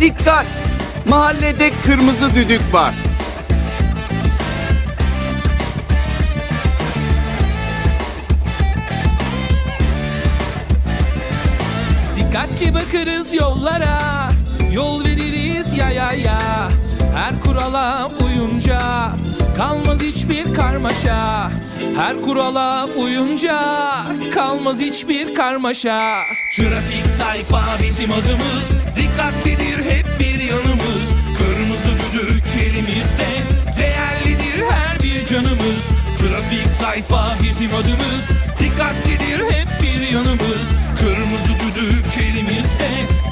Dikkat! Mahallede kırmızı düdük var. Dikkatli bakarız yollara Yol veririz ya ya ya Her kurala uyunca Kalmaz hiçbir karmaşa Her kurala uyunca Kalmaz hiçbir karmaşa Trafik sayfa bizim adımız Dikkatlidir canımız Trafik sayfa bizim adımız Dikkatlidir hep bir yanımız Kırmızı düdük elimizde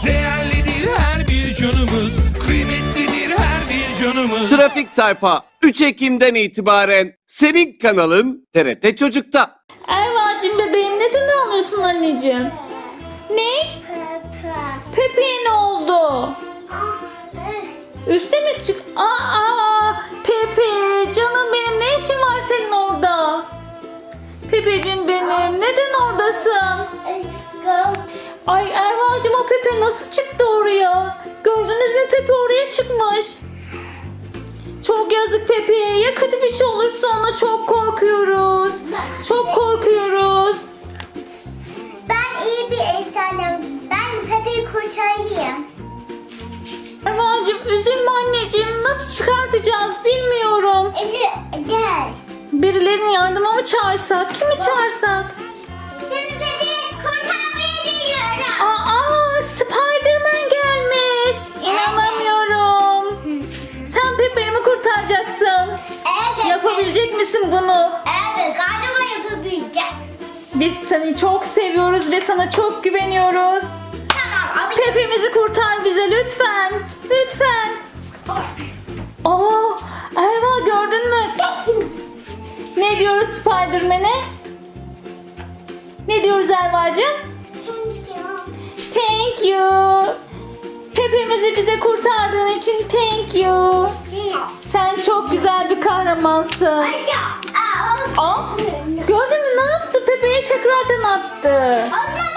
Değerlidir her bir canımız Kıymetlidir her bir canımız Trafik tayfa 3 Ekim'den itibaren senin kanalın TRT Çocuk'ta. Erva'cığım bebeğim neden ağlıyorsun anneciğim? Ne? Pepe'ye ne oldu? Senin orada? Pepeciğim benim neden oradasın? Ay Erva'cığım o Pepe nasıl çıktı oraya? Gördünüz mü Pepe oraya çıkmış. Çok yazık Pepe'ye. Ya kötü bir şey olursa ona çok korkuyoruz. Çok korkuyoruz. Ben iyi bir insanım. Ben Pepe'yi kurtarayım. Erva'cığım üzülme anneciğim. Nasıl çıkartacağız bilmiyorum. Gel. Birilerinin yardımı mı çağırsak? Kimi çağırsak? Seni Pepe'yi kurtarmaya geliyorum. Aa Spiderman gelmiş. İnanamıyorum. Sen Pepe'yi mi kurtaracaksın? Evet. Yapabilecek misin bunu? Evet galiba yapabileceğim. Biz seni çok seviyoruz ve sana çok güveniyoruz. Tamam alayım. Pepe'mizi kurtar bize lütfen. Lütfen. Ne diyoruz Spiderman'e? Ne diyoruz Erva'cığım? Thank you. Pepe'mizi bize kurtardığın için thank you. Sen çok güzel bir kahramansın. Aa, gördün mü ne yaptı? Pepe'yi tekrardan attı. Hayır,